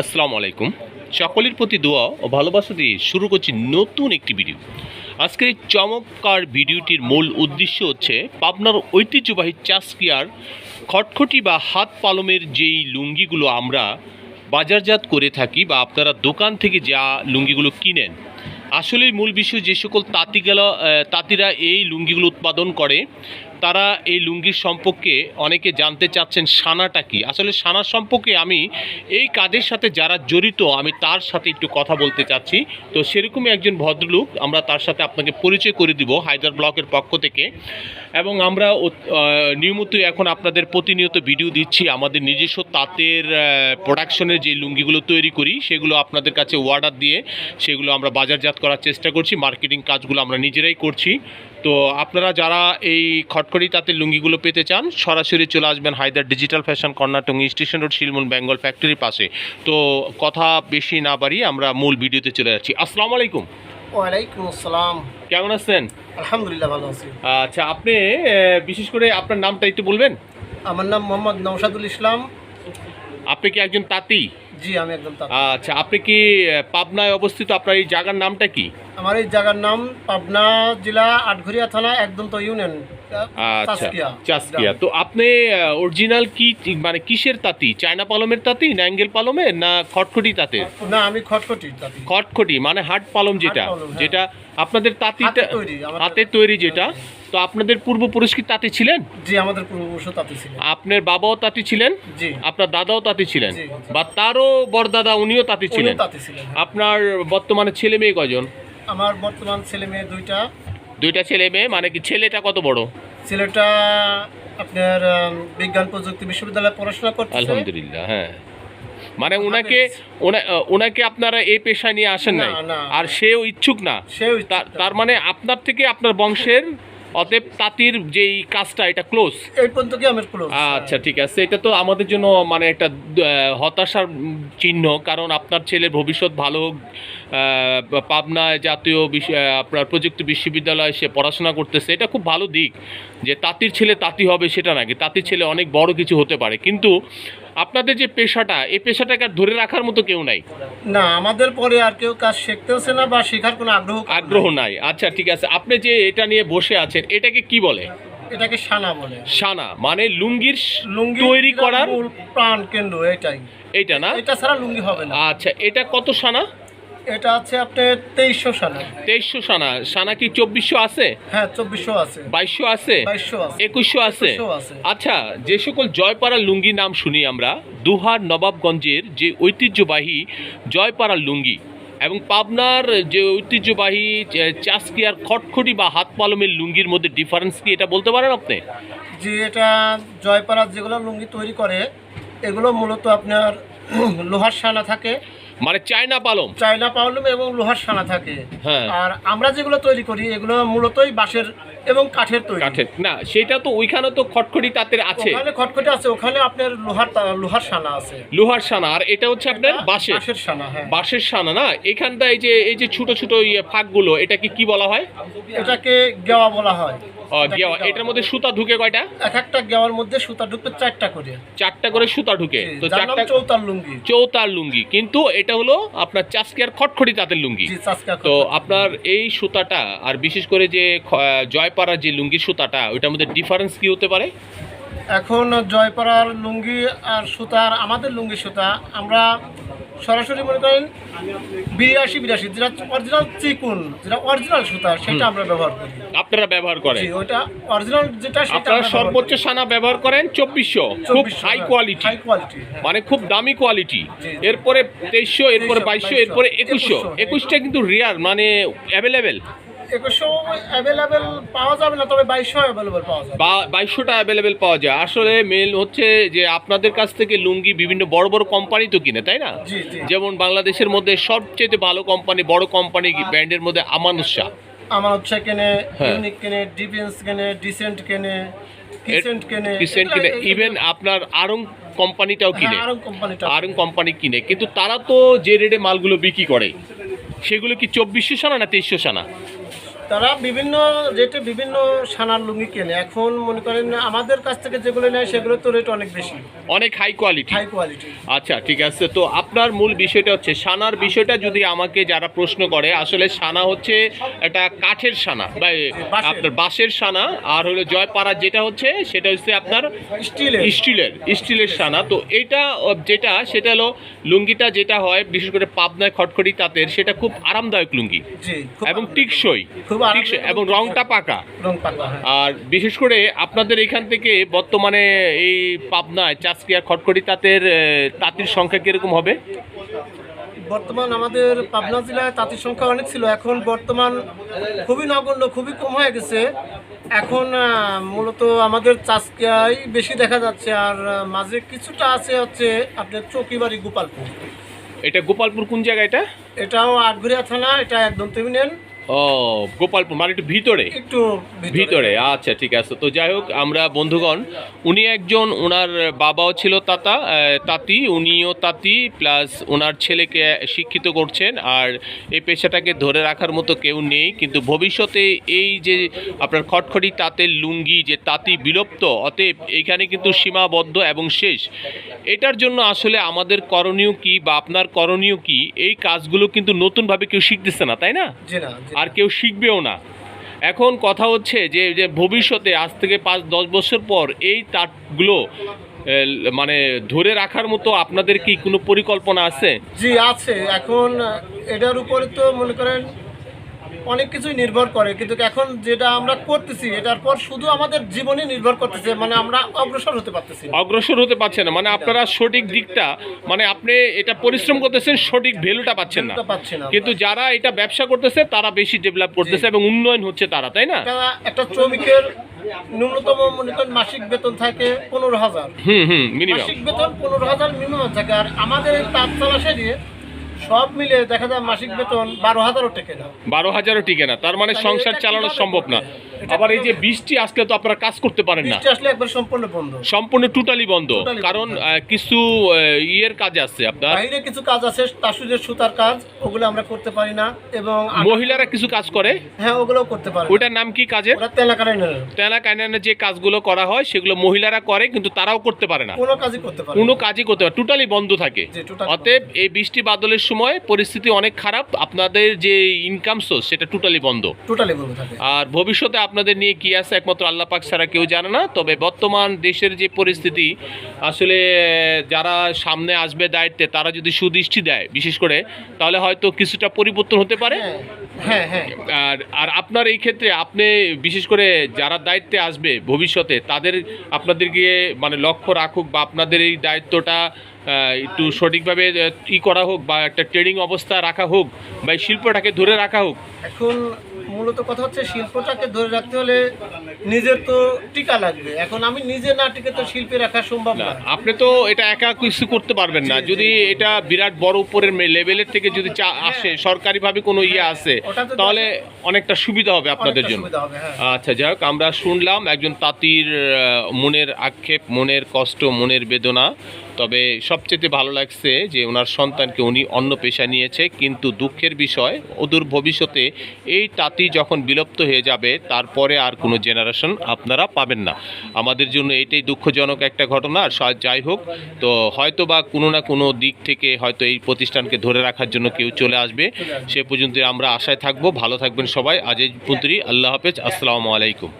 আসসালামু আলাইকুম। সকলের প্রতি দোয়া ও ভালোবাসা দিয়ে শুরু করছি নতুন একটি ভিডিও। আজকের এই চমৎকার ভিডিওটির মূল উদ্দেশ্য হচ্ছে পাবনার ঐতিহ্যবাহী চাষকিয়ার খটখটি বা হাত পালমের যেই লুঙ্গিগুলো আমরা বাজারজাত করে থাকি বা আপনারা দোকান থেকে যা লুঙ্গিগুলো কিনেন আসলে মূল বিষয় যে সকল তাঁতি গেল তাঁতিরা এই লুঙ্গিগুলো উৎপাদন করে তারা এই লুঙ্গির সম্পর্কে অনেকে জানতে চাচ্ছেন সানাটা কি? আসলে সানা সম্পর্কে আমি এই কাজের সাথে যারা জড়িত, আমি তার সাথে একটু কথা বলতে চাচ্ছি। তো সেরকমই একজন ভদ্রলোক, আমরা তার সাথে আপনাকে পরিচয় করে দিব হায়দার ব্লকের পক্ষ থেকে। এবং আমরা নিয়মিত এখন আপনাদের প্রতিনিয়ত ভিডিও দিচ্ছি আমাদের নিজস্ব তাঁতের প্রোডাকশনের যে লুঙ্গিগুলো তৈরি করি, সেগুলো আপনাদের কাছে অর্ডার দিয়ে সেগুলো আমরা বাজারজাত করার চেষ্টা করছি। মার্কেটিং কাজগুলো আমরা নিজেরাই করছি। তো আপনারা যারা এই খটখড়ি তাঁতের লুঙ্গিগুলো পেতে চান সরাসরি চলে আসবেন Haidar digital fashion corner Tongi station road Shilmun Bengal ফ্যাক্টরির পাশে। তো কথা বেশি না বাড়িয়ে আমরা মূল ভিডিওতে চলে যাচ্ছি। আসসালামু আলাইকুম। ওয়ালাইকুম আসসালাম। কেমন আছেন? আলহামদুলিল্লাহ ভালো আছি। আচ্ছা আপনি বিশেষ করে আপনার নামটা একটু বলবেন? আমার নাম মোহাম্মদ নৌসাদুল ইসলাম। আপনি কি একজন তাঁতি? জি আমি একদম। আচ্ছা আপনি কি পাবনায় অবস্থিত? আপনার এই জায়গার নামটা কি? আমার এই জায়গার নাম পাবনা জেলা আটঘরিয়া থানা একদম তো ইউনিয়ন আচ্ছা চাষকিয়া। তো আপনি অরিজিনাল কি মানে কিসের তাঁতি? চায়না পালমের তাঁতি না অ্যাঙ্গেল পালমের না খটখটি তাঁতে না আমি খটখটি খটখটি মানে হাট পালম যেটা হ্যাঁ। যেটা আপনাদের তাঁতিটা হাতে তৈরি যেটা। তো আপনাদের পূর্বপুরুষ কি তাঁতি ছিলেন? জি আমাদের পূর্বপুরুষ তাঁতি ছিল আপনার বাবাও তাঁতি ছিলেন? জি। আপনার দাদাও তাঁতি ছিলেন। বা তারও বরদাদা উনিও তাঁতি ছিলেন? উনিও তাঁতি ছিলেন আপনার বর্তমানে ছেলে মেয়ে কজন? আমার বর্তমান ছেলে মেয়ে দুইটা। দুইটা ছেলে মেয়ে মানে কি ছেলেটা কত বড়? ছেলেটা আপনার বিজ্ঞান প্রযুক্তি বিশ্ববিদ্যালয়ে পড়াশোনা করতেছে। আলহামদুলিল্লাহ হ্যাঁ। মানে ওনাকে ওনাকে আপনারা এই পেশায় নিয়ে আসেন না, নাই? আর সেও ইচ্ছুক না। তার মানে আপনার থেকে আপনার বংশের অতএব তাঁতির যেই কাজটা এটা ক্লোজ এই পর্যন্ত কি আমার ক্লোজ আচ্ছা ঠিক আছে। এটা তো আমাদের জন্য মানে একটা হতাশার চিহ্ন কারণ আপনার ছেলের ভবিষ্যৎ ভালো হোক আহ, পাবনা জাতীয় আপনার প্রযুক্তি বিশ্ববিদ্যালয়ে সে পড়াশোনা করতেছে এটা খুব ভালো দিক। যে তাঁতির ছেলে তাঁতি হবে সেটা নাকি? তাঁতির ছেলে অনেক বড় কিছু হতে পারে। কিন্তু আপনাদের যে পেশাটা এই পেশাটাকে ধরে রাখার মতো কেউ নাই? না আমাদের পরে আর কেউ কাজ শিখতেছে না বা শেখার কোনো আগ্রহ আগ্রহ নাই। নাই আচ্ছা ঠিক আছে। আপনি যে এটা নিয়ে বসে আছেন এটাকে কি বলে? এটাকে সানা বলে। সানা মানে লুঙ্গির লুঙ্গি তৈরি করার? মূল প্রাণ কেন্দ্র এটাই। এটা না? এটা ছাড়া লুঙ্গি হবে না। আচ্ছা এটা কত সানা এটা আছে আপনার তেইশশো সানা তেইশশো সানা। সানা কি চব্বিশশো আছে? হ্যাঁ চব্বিশশো আছে। বাইশশো আছে? একুশশো আছে? আচ্ছা যে সকল জয়পাড়ার লুঙ্গি নাম শুনি আমরা দুহার নবাবগঞ্জের যে ঐতিহ্যবাহী জয়পাড়ার লুঙ্গি এবং পাবনার যে ঐতিহ্যবাহী চাষকিয়ার খটখটি বা হাত পালমের লুঙ্গির মধ্যে ডিফারেন্স কি এটা বলতে পারেন আপনি? যে এটা জয়পাড়ার যেগুলো লুঙ্গি তৈরি করে এগুলো মূলত আপনার লোহার সানা থাকে। মানে চায়না পালম চায়না পালম এবং লোহার সানা থাকে। হ্যাঁ। আর আমরা যেগুলো তৈরি করি এগুলো মূলতই বাঁশের এবং কাঠের তৈরি। কাঠের। না সেটা তো ওইখানে তো খটখটি তাঁতের আছে। ওখানে খটখটি আছে ওখানে আপনার লোহার লোহার সানা আছে। লোহার সানা আর এটা হচ্ছে আপনার বাঁশের। বাঁশের সানা হ্যাঁ। বাঁশের সানা না? এখানটা এই যে এই যে ছোট ছোট ইয়ে ফাঁকগুলো এটাকে কি বলা হয়? এটাকে গেওয়া বলা হয়। ও, গেওয়া। এটার মধ্যে সুতা ঢুকে কয়টা? এক একটা গেওয়ার মধ্যে সুতা ঢুকবে চারটা করে। চারটা করে সুতা ঢুকে। তো চারটা চৌতার লুঙ্গি। চৌতার লুঙ্গি। কিন্তু এটা হলো আপনার চাষকিয়ার খটখটি তাঁতের লুঙ্গি। তো আপনার এই সুতাটা আর বিশেষ করে যে জয়পাড়ার যে লুঙ্গির সুতাটা ওইটার মধ্যে ডিফারেন্স কি হতে পারে? এখন জয়পাড়ার লুঙ্গি আর সুতার আমাদের লুঙ্গি সুতা আমরা সরাসরি মনে করেন বিরাশি বিরাশি যেটা অরিজিনাল চিকুন যেটা অরিজিনাল সুতা সেটা আমরা ব্যবহার করি। আপনারা ব্যবহার করেন? জি ওইটা অরিজিনাল যেটা সেটা আপনারা সর্বোচ্চ সানা ব্যবহার করেন চব্বিশশো খুব হাই কোয়ালিটি হাই কোয়ালিটি মানে খুব দামি কোয়ালিটি এরপরে তেইশশো এরপরে 2300, বাইশশো এরপরে একুশশো। 2100, একুশটা কিন্তু রেয়ার মানে অ্যাভেলেবেল একুশশো অ্যাভেলেবেল পাওয়া যাবে না তবে বাইশশো অ্যাভেলেবেল পাওয়া যাবে। বাইশশোটা অ্যাভেলেবেল পাওয়া যায়। আসলে মেল হচ্ছে যে আপনাদের কাছ থেকে লুঙ্গি বিভিন্ন বড় বড় কোম্পানি তো কিনে তাই না? যেমন বাংলাদেশের মধ্যে সবচেয়ে ভালো কোম্পানি বড় কোম্পানি ব্র্যান্ডের মধ্যে আমানুষ শাহ। হচ্ছে কেনে হ্যাঁ। ইউনিক কেনে ডিফেন্স কেনে ডিসেন্ট কেনে কিসেন্ট কেনে কিনে ইভেন আপনার আরং কোম্পানিটাও কিনে। হ্যাঁ, আরং আরং কোম্পানি কিনে। কিন্তু তারা তো যে রেটে মালগুলো বিক্রি করে সেগুলো কি চব্বিশশো সানা না তেইশশো সানা তারা বিভিন্ন রেটে বিভিন্ন সানার লুঙ্গি কেনে। এখন মনে করেন আমাদের কাছ থেকে যেগুলো নেয় সেগুলো তো রেট অনেক বেশি। অনেক হাই কোয়ালিটি হাই কোয়ালিটি আচ্ছা ঠিক আছে। তো আপনার মূল বিষয়টা হচ্ছে সানার বিষয়টা যদি আমাকে যারা প্রশ্ন করে আসলে সানা হচ্ছে একটা কাঠের সানা বা আপনার বাঁশের সানা আর হলো জয়পাড়া যেটা হচ্ছে সেটা হচ্ছে আপনার স্টিলের। স্টিলের স্টিলের সানা তো এটা যেটা সেটা হলো লুঙ্গিটা যেটা হয় বিশেষ করে পাবনায় খটখটি তাঁতের সেটা খুব আরামদায়ক লুঙ্গি। এবং টিকসই। খুব এবং রংটা পাকা। রং পাকা হ্যাঁ। আর বিশেষ করে আপনাদের এখান থেকে বর্তমানে এই পাবনায় চাষকিয়া খটখটি তাঁতের তাঁতির সংখ্যা কীরকম হবে? বর্তমান আমাদের পাবনা জেলায় তাঁতির সংখ্যা অনেক ছিল। এখন বর্তমান খুবই নগণ্য খুবই কম হয়ে গেছে। এখন মূলত আমাদের চাষকিয়াই বেশি দেখা যাচ্ছে। আর মাঝে কিছুটা আছে হচ্ছে আপনার চৌকিবাড়ি গোপালপুর। এটা গোপালপুর কোন জায়গা এটা? এটাও আটঘরিয়া থানা এটা একদম তেমিনেন ও গোপালপুর মানে একটু ভিতরে? একটু ভিতরে। আচ্ছা ঠিক আছে। তো যাই হোক আমরা বন্ধুগণ উনি একজন ওনার বাবাও ছিল তাতা তাঁতি উনিও তাঁতি প্লাস ওনার ছেলেকে শিক্ষিত করছেন আর এই পেশাটাকে ধরে রাখার মতো কেউ নেই। কিন্তু ভবিষ্যতে এই যে আপনার খটখটি তাঁতের লুঙ্গি যে তাঁতি বিলুপ্ত অতএব এইখানে কিন্তু সীমাবদ্ধ এবং শেষ। এটার জন্য আসলে আমাদের করণীয় কি বা আপনার করণীয় কি? এই কাজগুলো কিন্তু নতুনভাবে কেউ শিখতেছে না তাই না? জি না। আর কেউ শিখবেও না। এখন কথা হচ্ছে যে যে ভবিষ্যতে আজ থেকে পাঁচ, দশ বছর পর এই তাঁতগুলো মানে ধরে রাখার মতো আপনাদের কি কোনো পরিকল্পনা আছে? জি, আছে। এখন এটার উপরে তো মনে করেন অনেক কিছুই নির্ভর করে কিন্তু এখন যেটা আমরা করতেছি এটার পর শুধু আমাদের জীবনে নির্ভর করতেছে মানে আমরা অগ্রসর হতে পারতেছি অগ্রসর হতে পারছে না মানে আপনারা সঠিক দিকটা মানে আপনি এটা পরিশ্রম করতেছেন সঠিক ভ্যালুটা পাচ্ছেন না। কিন্তু যারা এটা ব্যবসা করতেছে তারা বেশি ডেভেলপ করতেছে এবং উন্নয়ন হচ্ছে তারা তাই না? একটা একটা শ্রমিকের ন্যূনতম মনে করেন মাসিক বেতন থাকে পনেরো হাজার। হুম হুম মিনিমাম মাসিক বেতন পনেরো হাজার মিনিমাম থাকে আর আমাদের এই তাঁত চালা সেরিয়ে সব মিলে দেখা যায় মাসিক বেতন বারো হাজারও টেকে না। বারো হাজারও টিকে না তার মানে সংসার চালানো সম্ভব না। আবার এই যে বৃষ্টি আসলে তো আপনারা কাজ করতে পারেন না। আসলে একবার সম্পূর্ণ বন্ধ। সম্পূর্ণ টোটালি বন্ধ। কারণ কিছু ইয়ের কাজ আছে আপনার। বাইরে কিছু কাজ আছে তাসুজের সুতার কাজ ওগুলো আমরা করতে পারি না এবং মহিলারা কিছু কাজ করে? হ্যাঁ ওগুলোও করতে পারি। ওটার নাম কি ওরা তেলা কাটাই না তেনা কাইনানে যে কাজগুলো করা হয় সেগুলো মহিলারা করে কিন্তু তারাও করতে পারে না। কোনো কাজই করতে পারে কোনো কাজই করতে পারে টোটালি বন্ধ থাকে। অতএব এই বৃষ্টি বাদলের সময় পরিস্থিতি অনেক খারাপ আপনাদের যে ইনকাম সোর্স সেটা টোটালি বন্ধ। টোটালি বন্ধ থাকে। আর ভবিষ্যতে আপনাদের নিয়ে কি আছে একমাত্র আল্লাহ পাক ছাড়া কেউ জানে না তবে বর্তমান দেশের যে পরিস্থিতি আসলে যারা সামনে আসবে দায়িত্বে তারা যদি সুদৃষ্টি দেয় বিশেষ করে তাহলে হয়তো কিছুটা পরিবর্তন হতে পারে। হ্যাঁ হ্যাঁ হ্যাঁ। আর আর আপনার এই ক্ষেত্রে আপনি বিশেষ করে যারা দায়িত্বে আসবে ভবিষ্যতে তাদের আপনাদেরকে মানে লক্ষ্য রাখুক বা আপনাদের এই দায়িত্বটা একটু সঠিকভাবে ই করা হোক বা একটা ট্রেডিং অবস্থা রাখা হোক বা এই শিল্পটাকে ধরে রাখা হোক। এখন মূলত কথা হচ্ছে শিল্পটাকে ধরে রাখতে হলে নিজের তো টিকা লাগবে। এখন আমি নিজে না টিকে তো শিল্পী রাখা সম্ভব না আপনি তো এটা একা কিছু করতে পারবেন না। যদি এটা বিরাট বড় উপরের লেভেলের থেকে যদি চা আসে সরকারিভাবে কোনো ইয়ে আসে তাহলে অনেকটা সুবিধা হবে আপনাদের জন্য। হ্যাঁ। আচ্ছা যাই হোক আমরা শুনলাম একজন তাঁতির মনের আক্ষেপ মনের কষ্ট মনের বেদনা। তবে সবচেয়ে ভালো লাগছে যে ওনার সন্তানকে উনি অন্য পেশা নিয়েছে, কিন্তু দুঃখের বিষয়, অদূর ভবিষ্যতে এই তাঁতি যখন বিলুপ্ত হয়ে যাবে, তারপরে আর কোনো জেনারেশন আপনারা পাবেন না। আমাদের জন্য এইটাই দুঃখজনক একটা ঘটনা, আর যাই হোক, তো হয়তো বা কোনো না কোনো দিক থেকে হয়তো এই প্রতিষ্ঠানকে ধরে রাখার জন্য কেউ চলে আসবে। সে পর্যন্ত আমরা আশায় থাকব। ভালো থাকবেন সবাই। আজ এই পুত্রী আল্লাহ হাফেজ। আসসালামু আলাইকুম।